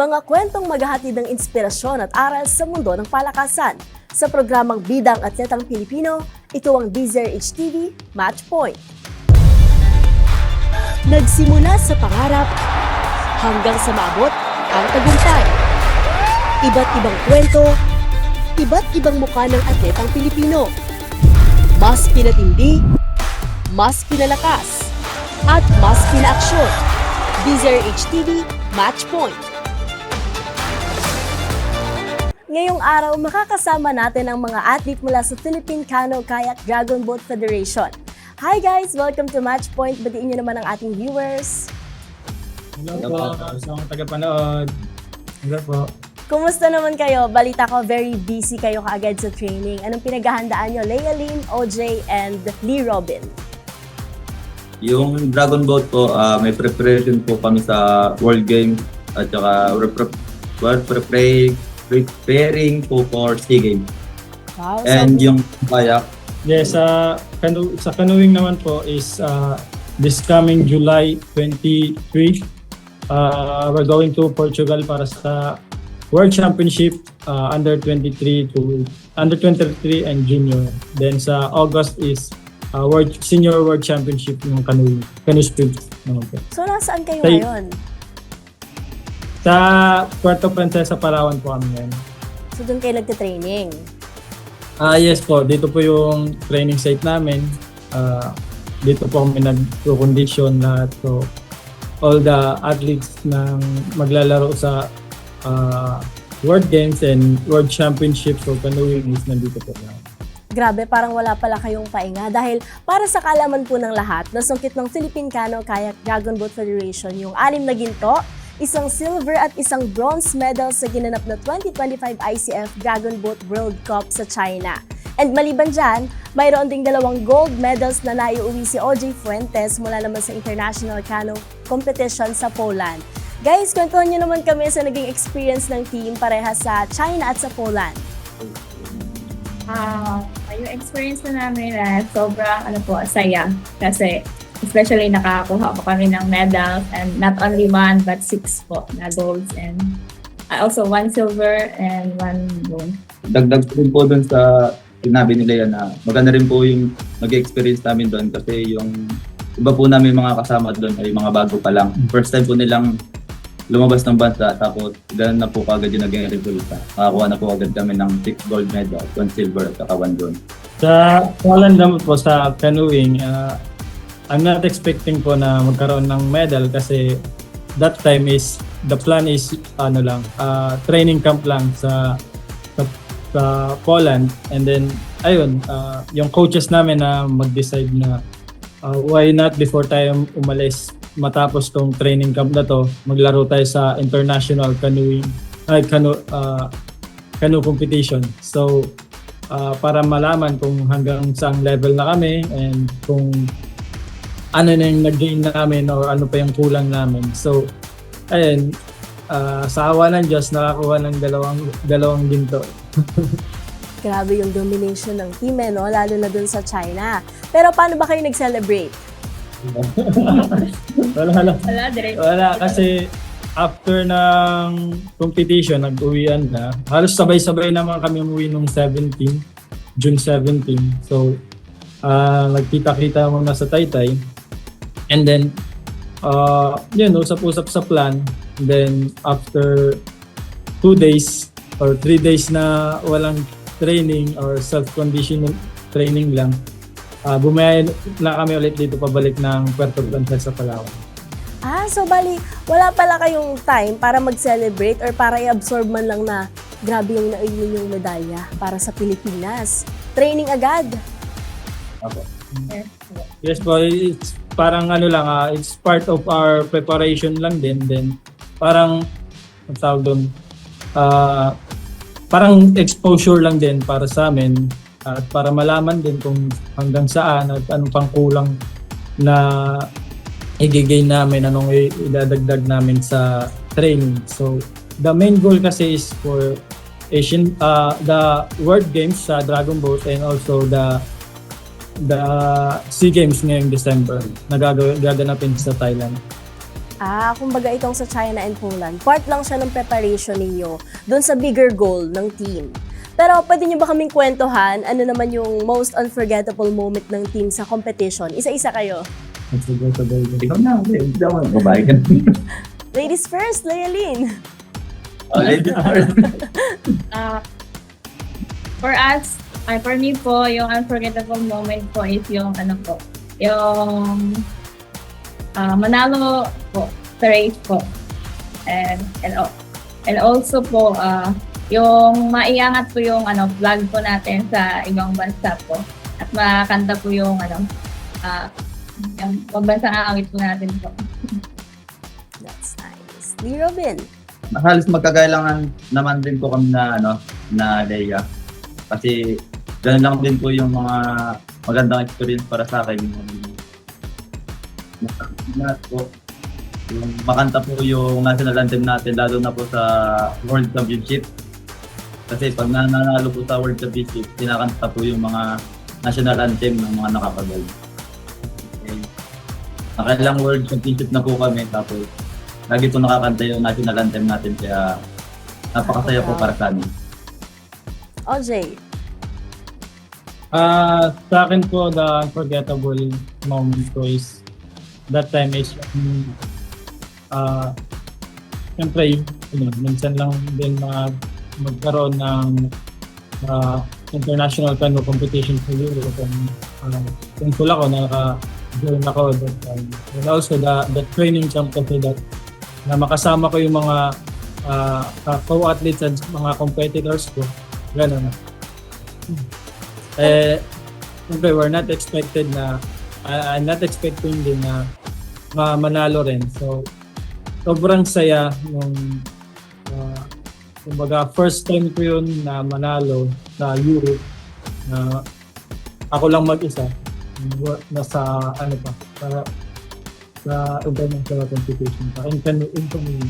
Mga kwentong maghahatid ng inspirasyon at aral sa mundo ng palakasan. Sa programang Bidang Atletang Pilipino, ito ang DZRH TV Match Point. Nagsimula sa pangarap hanggang sa maabot ang tagumpay. Iba't ibang kwento, iba't ibang mukha ng atletang Pilipino. Mas pinatindi, mas pinalakas, at mas pinaaksyon. DZRH TV Match Ngayong araw, makakasama natin ang mga athlete mula sa Philippine Cano Kayak Dragon Boat Federation. Hi guys! Welcome to Match Point. Batiin niyo naman ang ating viewers. Hello po, sa mga tagapanood. Hello po. Kumusta naman kayo? Balita ko, very busy kayo kaagad sa training. Anong pinaghahandaan nyo? Leia Lynn, OJ, and Lee Robin. Yung Dragon Boat po, ah, may preparation po kami sa World Games at saka we're, pre- we're prepare- preparing po for SEA Games. Wow, And yung kayak, Yes, sa cano sa canoeing naman po is uh, this coming July 23. Uh, we're going to Portugal para sa World Championship uh, under 23 to under 23 and junior. Then sa August is uh, World Senior World Championship ng canoeing, canoe speed naman po. so nasaan kayo Say- ngayon? Sa Puerto Princesa, Palawan po kami ngayon. So doon kayo nagtitraining. Ah, yes po. Dito po yung training site namin. Ah, dito po kami nag-condition lahat. So, all the athletes ng maglalaro sa ah, World Games and World Championships o canoeing is nandito po lang. Grabe, parang wala pala kayong painga dahil para sa kalaman po ng lahat, nasungkit ng Philippine Cano Kayak Dragon Boat Federation yung anim na ginto, isang silver at isang bronze medal sa ginanap na 2025 ICF Dragon Boat World Cup sa China. And maliban dyan, mayroon ding dalawang gold medals na naiuwi si OJ Fuentes mula naman sa International Cano Competition sa Poland. Guys, kwentuhan nyo naman kami sa naging experience ng team pareha sa China at sa Poland. Ah, yung experience na namin na sobrang ano po, saya. Kasi especially nakakuha po kami ng medals and not only one but six po na golds and I also one silver and one gold. dagdag ko rin po dun sa sinabi nila yan na maganda rin po yung nag-experience namin doon kasi yung iba po namin mga kasama doon ay mga bago pa lang. First time po nilang lumabas ng bansa tapos ganun na po kagad yung naging resulta. Nakakuha na po agad kami ng 6 gold medal, 1 silver at saka 1 bronze. Sa Poland naman po sa canoeing, I'm not expecting po na magkaroon ng medal kasi that time is the plan is ano lang ah, training camp lang sa sa, sa Poland. And then ayun ah, yung coaches namin na mag-decide na ah, why not before tayo umalis matapos tong training camp na to maglaro tayo sa international canoeing ay canoe ah, canoe competition. So ah, para malaman kung hanggang saang level na kami and kung ano na yung nag-gain namin or ano pa yung kulang namin. So, ayun, ah, sa awa ng Diyos, nakakuha ng dalawang, dalawang ginto. Grabe yung domination ng team eh, no? lalo na dun sa China. Pero paano ba kayo nag-celebrate? Wala, wala. Wala, direct. Wala, kasi after ng competition, nag-uwian na. Halos sabay-sabay naman kami umuwi nung 17, June 17. So, ah nagkita-kita muna sa Taytay. And then, uh, yun, usap-usap sa plan. And then, after two days or three days na walang training or self-conditioning training lang, uh, bumaya na kami ulit dito pabalik ng Puerto Princesa, Palawan. Ah, so bali, wala pala kayong time para mag-celebrate or para i-absorb man lang na grabe yung naiwin yung medalya para sa Pilipinas. Training agad. Apo. Yes po, it's parang ano lang, ah, it's part of our preparation lang din. Then parang, ang tawag doon, ah, parang exposure lang din para sa amin at para malaman din kung hanggang saan at anong pang kulang na i-gain namin, anong i- idadagdag namin sa training. So, the main goal kasi is for Asian, uh, the World Games sa Dragon Boat and also the the SEA Games ngayong December na gaganapin sa Thailand. Ah, kumbaga itong sa China and Poland, part lang siya ng preparation ninyo doon sa bigger goal ng team. Pero pwede niyo ba kaming kwentuhan ano naman yung most unforgettable moment ng team sa competition? Isa-isa kayo. Ikaw na, hindi ako babae ka. Ladies first, Lealyn. Oh, ladies first. Ah, for us, ay for me po, yung unforgettable moment po is yung ano po, yung ah, manalo po sa race po. And, and, and also po, ah, yung maiangat po yung ano, vlog po natin sa ibang bansa po. At makanta po yung ano, ah, yung pambansang awit po natin po. That's nice. Lee Robin. halos magkagailangan naman din po kami na ano na Leia. Kasi ganun lang din po yung mga magandang experience para sa akin. Na po, yung makanta po yung national anthem natin lalo na po sa World Championship. Kasi pag nananalo po sa World Championship, kinakanta po yung mga national anthem ng mga nakapagay. Okay. Nakailang World Championship na po kami tapos lagi po nakakanta yung national anthem natin kaya napakasaya po para sa amin. OJ. Ah, sa akin po, the unforgettable moment ko is that time is um, ah, siyempre, yun, minsan lang din mag, magkaroon ng ah, international canoe competition sa Europe. And, uh, thankful ako na naka-join ako that time. And also, the, the training camp kasi that na makasama ko yung mga ka- co-athletes at mga competitors ko. Ganun. Eh, siyempre, we're not expected na, I- I'm not expecting din na ma- manalo rin. So, sobrang saya nung, uh, kumbaga, first time ko yun na manalo sa Europe na ako lang mag-isa. Nasa, ano pa, sa, sa international competition. Sa in, in, in,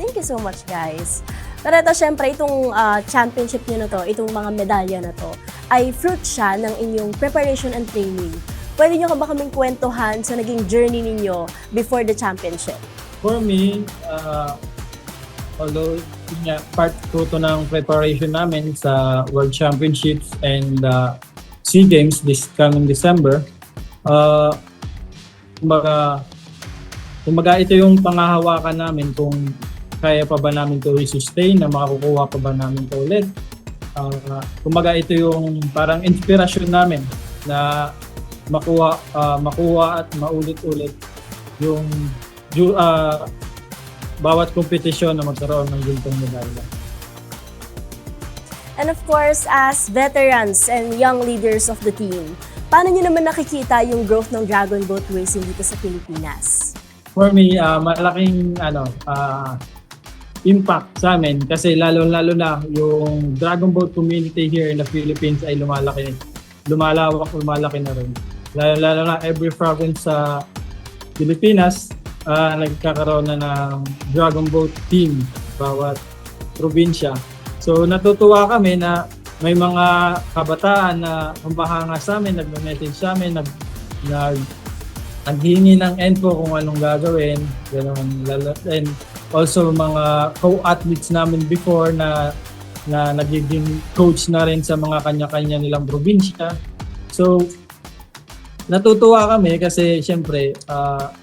Thank you so much, guys. Pero ito, syempre, itong ah, championship nyo na to, itong mga medalya na to, ay fruit siya ng inyong preparation and training. Pwede nyo ka ba kaming kwentuhan sa naging journey ninyo before the championship? For me, uh, although nga, part po to ng preparation namin sa World Championships and uh, SEA Games this coming December, uh, kumbaga, kumbaga ito yung pangahawakan namin kung kaya pa ba namin to i-sustain, na makakukuha pa ba namin to ulit. Uh, kumbaga ito yung parang inspirasyon namin na makuha, uh, makuha at maulit-ulit yung ah, bawat kompetisyon na magkaroon ng gintong medalya. And of course, as veterans and young leaders of the team, paano nyo naman nakikita yung growth ng Dragon Boat Racing dito sa Pilipinas? For me, ah, malaking ano, ah, impact sa amin kasi lalo-lalo na yung Dragon Boat community here in the Philippines ay lumalaki, lumalawak, lumalaki na rin. Lalo-lalo na every province sa Pilipinas, ah, nagkakaroon na ng Dragon Boat team bawat probinsya. So natutuwa kami na may mga kabataan na humbahanga sa amin, nagme-message sa amin, nag, nag naghingi ng info kung anong gagawin. Ganun. And also mga co-athletes namin before na na nagiging coach na rin sa mga kanya-kanya nilang probinsya. So, natutuwa kami kasi syempre, ah,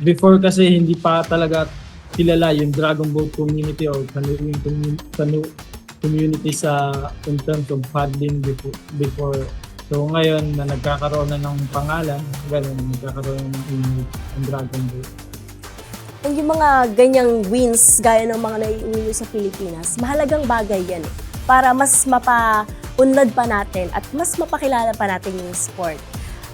before kasi hindi pa talaga kilala yung Dragon Boat community or canoeing commu- canoe community sa in terms of paddling before, So ngayon na nagkakaroon na ng pangalan, ganun, nagkakaroon ng image ang Dragon Boat. Yung mga ganyang wins gaya ng mga naiuwi nyo sa Pilipinas, mahalagang bagay yan eh. Para mas mapaunlad pa natin at mas mapakilala pa natin yung sport.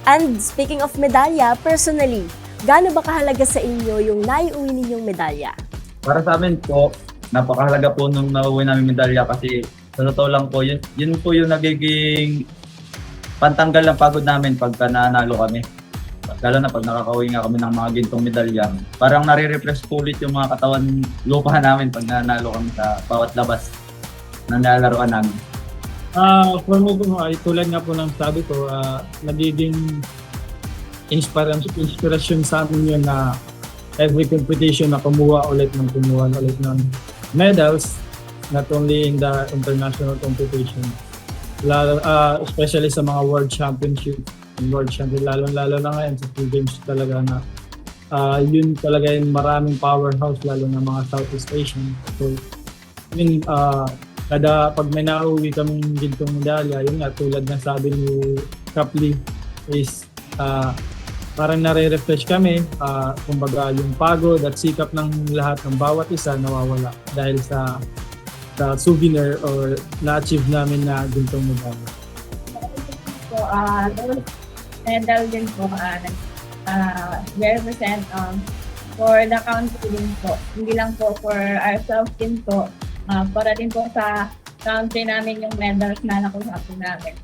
And speaking of medalya, personally, gaano ba kahalaga sa inyo yung naiuwi ninyong medalya? Para sa amin po, napakahalaga po nung nauwi namin medalya kasi sa totoo lang po, yun, yun po yung nagiging pantanggal ng pagod namin pagka nanalo kami. Lalo na pag nakakauwi nga kami ng mga gintong medalya. Parang nare-refresh ulit yung mga katawan lupa namin pag nanalo kami sa bawat labas na nalalaroan namin. Ah, for me po ay tulad nga po ng sabi ko, ah, nagiging inspirasyon, inspirasyon sa amin yun na every competition na kumuha ulit ng kumuha ulit ng medals, not only in the international competition, lalo, ah, especially sa mga world championship world champion, lalo-lalo na ngayon sa SEA Games talaga na ah, yun talaga yung maraming powerhouse lalo na mga Southeast Asian. So, I mean, ah, kada pag may nauwi kaming gintong medalya, yun nga, tulad ng sabi ni Kapli, is ah, parang nare-refresh kami. ah, kumbaga, yung pagod at sikap ng lahat ng bawat isa nawawala dahil sa sa souvenir or na-achieve namin na gintong medalya. So, uh, medal din po, uh, uh, represent um, for the country din po. Hindi lang po for ourselves din po, uh, para din po sa country namin yung medals na nakuha po namin.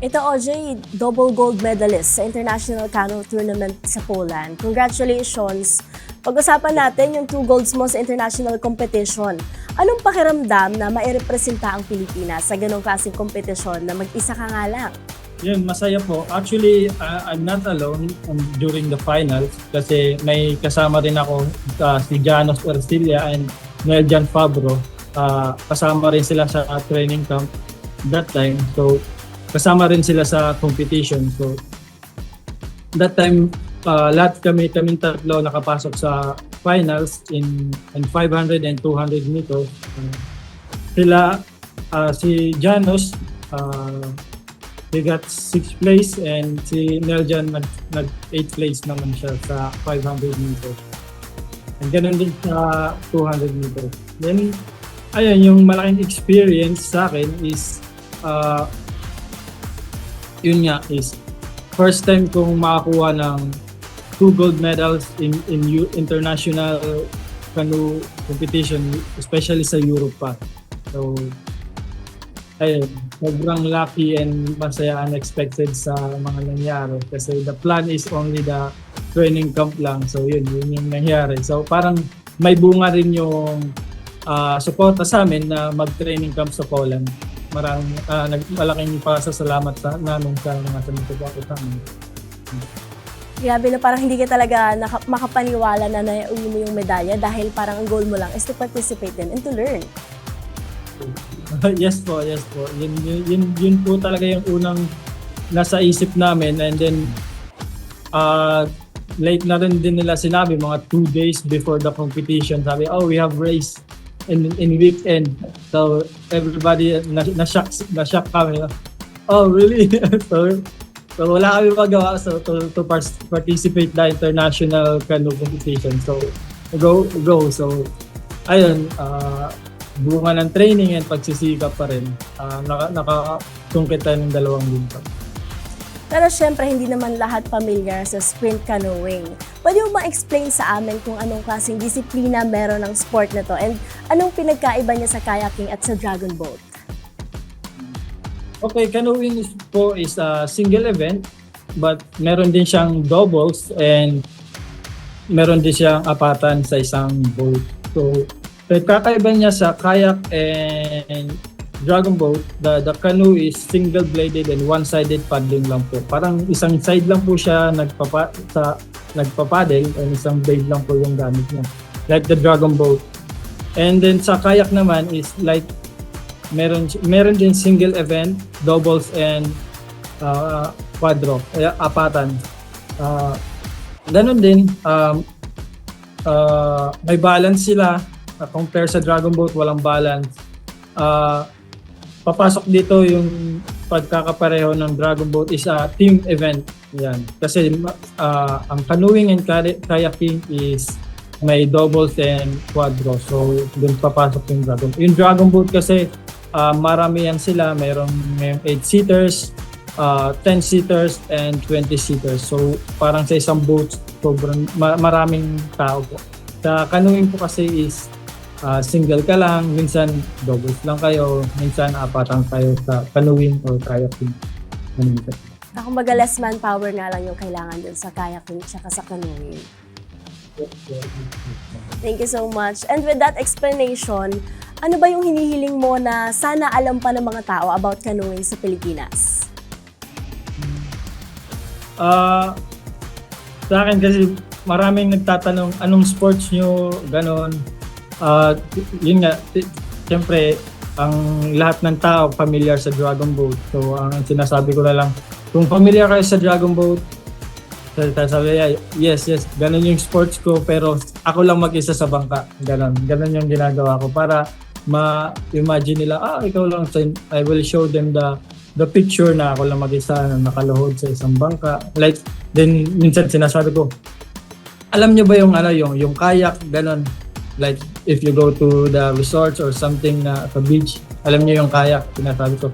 Ito, OJ, double gold medalist sa International Canoe Tournament sa Poland. Congratulations! Pag-usapan natin yung two golds mo sa international competition. Anong pakiramdam na mairepresenta ang Pilipinas sa ganong klaseng kompetisyon na mag-isa ka nga lang? Yun, masaya po. Actually, uh, I'm not alone um, during the finals kasi may kasama rin ako uh, si Janos Ercilia and Neljan Fabro. Uh, kasama rin sila sa uh, training camp that time. So, kasama rin sila sa competition. So, that time, uh, lahat kami, kaming tatlo nakapasok sa finals in, in 500 and 200 meters. Uh, sila, uh, si Janos, uh, They got 6th place and si Neljan nag, nag 8th place naman siya sa 500 meters. And ganun din sa 200 meters. Then, ayun, yung malaking experience sa akin is, uh, yun nga is, first time kong makakuha ng two gold medals in in international canoe competition, especially sa Europe pa. So, ayun, sobrang lucky and masaya unexpected sa mga nangyari kasi the plan is only the training camp lang. So yun, yun yung nangyari. So parang may bunga rin yung ah, suporta sa amin na mag-training camp sa Poland. Marang uh, malaking pasasalamat sa namin sa mga sumusuporta sa amin. Grabe na parang hindi ka talaga naka- makapaniwala na naiuwi mo yung medalya dahil parang ang goal mo lang is to participate din and to learn. yes po, yes po. Yun, yun, yun, po talaga yung unang nasa isip namin and then uh, late na rin din nila sinabi mga two days before the competition sabi oh we have race in in weekend. So everybody na, na-shock na-shock kami. Oh really? So so wala kami magawa. So to, to par- participate the international canoe competition. So go go. So ayun uh, bunga ng training and pagsisikap pa rin uh, naka, tayo ng dalawang bintang Pero syempre, hindi naman lahat familiar sa sprint canoeing. Pwede mo ba explain sa amin kung anong klaseng disiplina meron ng sport na to and anong pinagkaiba niya sa kayaking at sa dragon boat? Okay, canoeing is po is a single event but meron din siyang doubles and meron din siyang apatan sa isang boat. So, kakaiba niya sa kayak and dragon boat, the, the canoe is single-bladed and one-sided paddling lang po. Parang isang side lang po siya nagpapa, sa, nagpapaddle and isang blade lang po yung gamit niya. Like the dragon boat. And then sa kayak naman is like meron meron din single event, doubles and uh, quadro, eh, apatan. Uh, ganun din um, uh, may balance sila uh, compare sa Dragon Boat walang balance. Uh, papasok dito yung pagkakapareho ng Dragon Boat is a team event. Yan. Kasi uh, ang canoeing and kay- kayaking is may doubles and quadro. So, dun papasok yung Dragon Yung Dragon Boat kasi uh, marami yan sila. May 8-seaters, uh, 10-seaters, and 20-seaters. So, parang sa isang boat, sobrang ma- maraming tao po. Sa canoeing po kasi is uh, single ka lang, minsan doubles lang kayo, minsan apatang kayo sa canoeing or kayaking. Ganun po. Ah, Kumbaga less manpower nga lang yung kailangan dun sa kayaking at sa canoeing. Thank you so much. And with that explanation, ano ba yung hinihiling mo na sana alam pa ng mga tao about canoeing sa Pilipinas? Ah, sa akin kasi maraming nagtatanong anong sports nyo, ganon. Ah, yun nga, siyempre, ang lahat ng tao familiar sa Dragon Boat. So, ang sinasabi ko na lang, kung familiar kayo sa Dragon Boat, sa- sabi niya, yes, yes, ganon yung sports ko, pero ako lang mag-isa sa bangka. Ganon. Ganon yung ginagawa ko para ma-imagine nila, ah, ikaw lang. So, I will show them the the picture na ako lang mag-isa na nakaluhod sa isang bangka. Like, then minsan sinasabi ko, alam nyo ba yung ano, yung, yung kayak, ganon. Like, if you go to the resorts or something na sa beach, alam nyo yung kayak, sinasabi ko.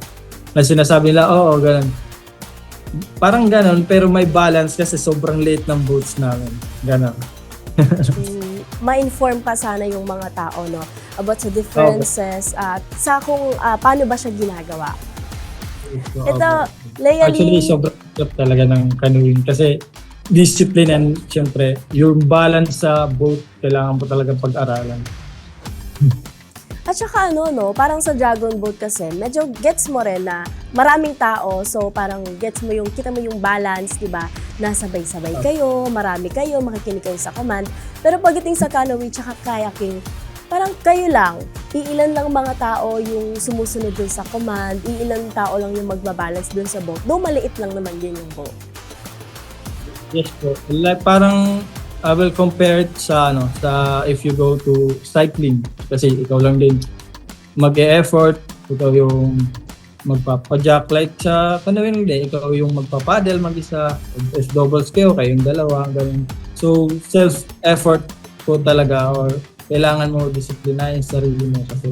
Na sinasabi nila, oo, ganon. Parang ganon, pero may balance kasi sobrang late ng boats namin. Ganon. Mm, ma-inform pa sana yung mga tao no about sa differences at sa kung ah, paano ba siya ginagawa. So, Ito, okay. Actually, Leonie, sobrang hirap talaga ng canoeing kasi discipline and syempre, yung balance sa boat, kailangan mo talaga pag-aralan. At saka ano, no, parang sa Dragon Boat kasi, medyo gets mo rin na maraming tao, so parang gets mo yung, kita mo yung balance, di ba? Nasabay-sabay kayo, marami kayo, makikinig kayo sa command. Pero pagdating sa canoeing tsaka kayaking, parang kayo lang, iilan lang mga tao yung sumusunod dun sa command, iilan tao lang yung magbabalance dun sa boat. Though maliit lang naman din yung boat. Yes po. Like parang I will compare it sa ano sa if you go to cycling kasi ikaw lang din mag-e-effort, ikaw yung magpapajack like sa canoeing hindi, ikaw yung magpapadel mag-isa, if doubles kayo, kayong dalawa, ganun. So self-effort po talaga or kailangan mo disiplinahin yung sarili mo kasi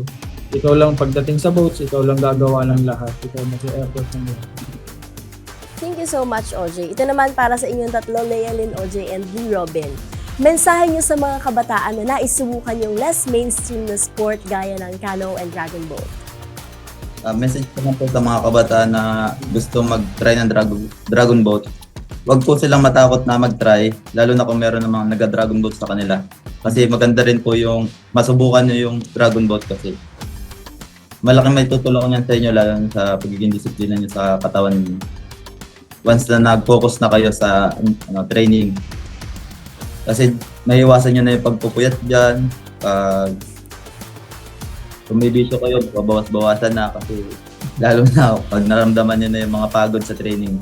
ikaw lang pagdating sa boats, ikaw lang gagawa ng lahat, ikaw mag-e-effort ng lahat. Thank you so much, OJ. Ito naman para sa inyong tatlo, Lealyn, OJ, and Blue Robin. Mensahe niyo sa mga kabataan na nais subukan yung less mainstream na sport gaya ng canoe and dragon boat. Ah, message ko po sa mga kabataan na gusto mag-try ng dragon, dragon boat. Huwag po silang matakot na mag-try, lalo na kung meron namang nag-dragon boat sa kanila. Kasi maganda rin po yung masubukan nyo yung dragon boat kasi malaking may tutulong yan sa inyo lalo na sa pagiging disiplina nyo sa katawan niyo. Once na nag-focus na kayo sa ano, training. Kasi maiiwasan nyo na yung pagpupuyat dyan. Pag kung may bisyo kayo, babawas-bawasan na kasi lalo na pag naramdaman nyo na yung mga pagod sa training.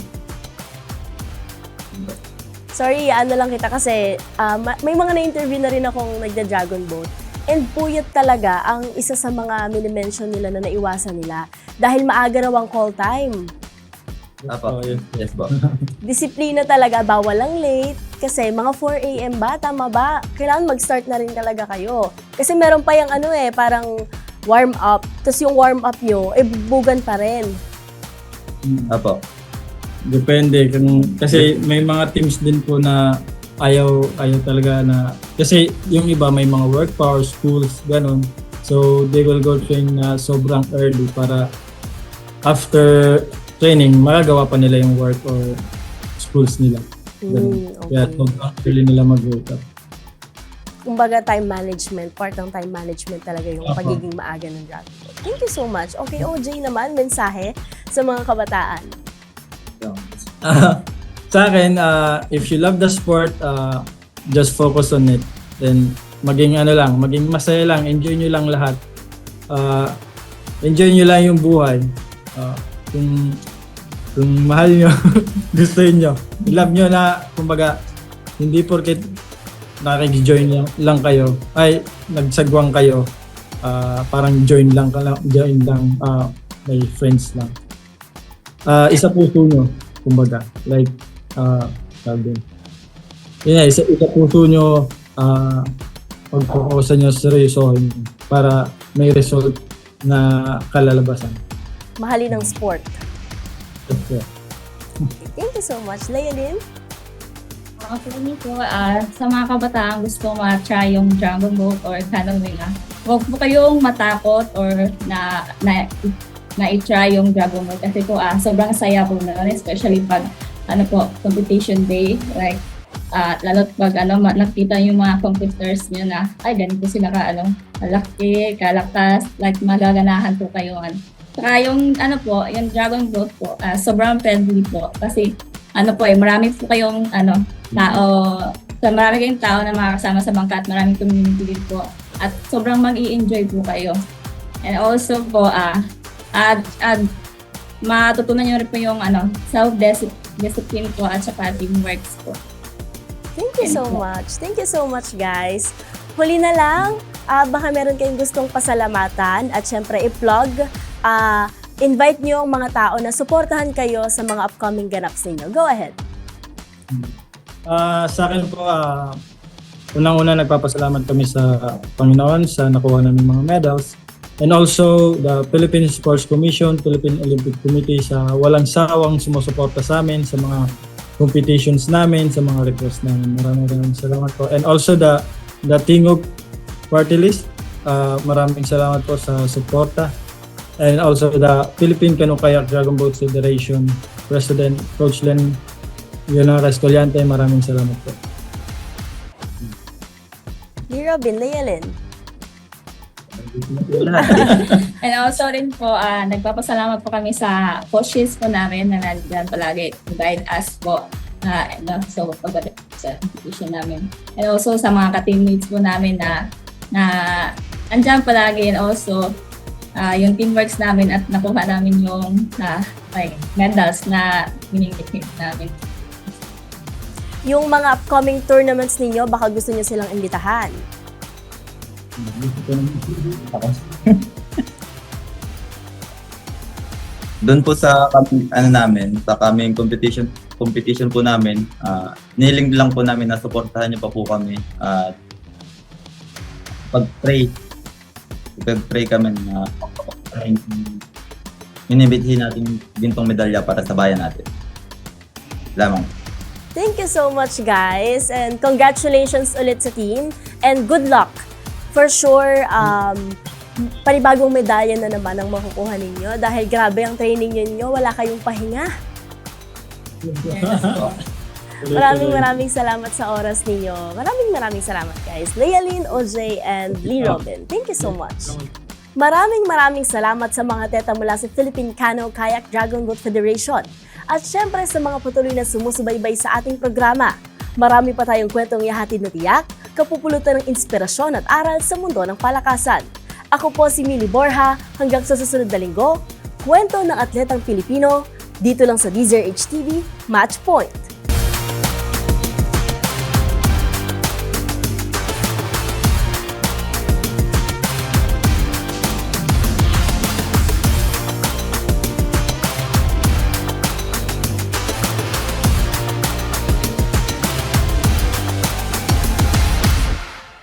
Sorry, ano lang kita kasi ma- may mga na-interview na rin akong nagda-dragon boat. And puyat talaga ang isa sa mga minimension nila na naiwasan nila dahil maaga raw ang call time. Apo. Oh, yun. Yes po. Disiplina talaga, bawal ang late. Kasi mga 4 a.m. ba? Tama ba? Kailangan mag-start na rin talaga kayo. Kasi meron pa yung ano eh, parang warm up. Tapos yung warm up nyo, eh bugan pa rin. Apo. Depende kung kasi may mga teams din po na ayaw ayaw talaga na kasi yung iba may mga work or schools ganun. So they will go train na sobrang early para after training magagawa pa nila yung work or schools nila. Ganun. Mm, Kaya okay. sobrang early nila mag-wake up. Kumbaga time management, part ng time management talaga yung Opo. pagiging maaga ng boat. Thank you so much. Okay, OJ naman, mensahe sa mga kabataan. sa akin, uh, if you love the sport, uh, just focus on it. Then, maging ano lang, maging masaya lang, enjoy nyo lang lahat. Uh, enjoy nyo lang yung buhay. Uh, kung, kung mahal nyo, gusto nyo, love nyo na, kumbaga, hindi porket nakikjoin lang, kayo, ay, nagsagwang kayo, uh, parang join lang, join lang, uh, may friends lang. Uh, isa puso nyo, kumbaga. Like, uh, tawag din. Yun nga, isa, isa puso nyo, uh, pagpukusan nyo, seryosohin para may result na kalalabasan. Mahalin ng sport. That's it. Thank you so much. Leilin? Ako uh, po, ah, sa mga kabataan gusto ma-try yung Dragon Boat or canoeing, ah, huwag po kayong matakot or na, na, na i-try yung Dragon Boat kasi po ah, sobrang saya po na especially pag ano po, competition day, like ah lalo't pag ano, nakita yung mga competitors niyo na, ay, ganito sila ka, ano, kalaki, kalakas, like magaganahan po kayo. Ano. Saka yung, ano po, yung Dragon Boat po, ah, sobrang friendly po kasi ano po eh, marami po kayong ano, tao, sa marami kayong tao na makakasama sa bangka at maraming community din po. At sobrang mag enjoy po kayo. And also po, ah, at, at matutunan nyo rin po yung ano, self-discipline po at saka teamworks po. Thank you so much. Thank you so much, guys. Huli na lang, ah, baka meron kayong gustong pasalamatan at syempre i-plug. Ah, invite nyo ang mga tao na suportahan kayo sa mga upcoming ganaps ninyo. Go ahead. Ah, sa akin po, ah, unang-una nagpapasalamat kami sa Panginoon sa nakuha namin mga medals. And also the Philippine Sports Commission, Philippine Olympic Committee sa walang sawang sumusuporta sa amin sa mga competitions namin, sa mga requests namin. Maraming maraming salamat po. And also the the Tingog Party List, ah, maraming salamat po sa suporta. And also the Philippine Canoe Kayak Dragon Boat Federation President Coach Len Leonora Escoliante, maraming salamat po. Lee Robin. And also rin po, ah, nagpapasalamat po kami sa coaches po namin na nandiyan palagi to guide us po na uh, so pag sa competition namin. And also sa mga ka-teammates po namin na na andyan palagi and also ah, yung teamworks namin at nakuha namin yung ah, like, medals na miningit namin. Yung mga upcoming tournaments ninyo, baka gusto nyo silang imbitahan. Doon po sa kam- ano namin, sa kaming competition competition po namin, ah niling lang po namin na suportahan niyo pa po kami at pag-pray. Pag-pray kami na inibithin natin din tong medalya para sa bayan natin. Lamang. Thank you so much, guys. And congratulations ulit sa team. And good luck. For sure, um, panibagong medalya na naman ang makukuha ninyo. Dahil grabe ang training ninyo, wala kayong pahinga. Maraming maraming salamat sa oras ninyo. Maraming maraming salamat, guys. Lealyn, OJ, and Lee Robin. Thank you so much. Maraming maraming salamat sa mga teta mula sa Philippine Canoe Kayak Dragon Boat Federation. At syempre sa mga patuloy na sumusubaybay sa ating programa. Marami pa tayong kwentong ihatid na tiyak, kapupulutan ng inspirasyon at aral sa mundo ng palakasan. Ako po si Mili Borja, hanggang sa susunod na linggo, kwento ng atletang Pilipino, dito lang sa DZRH TV, Match Point.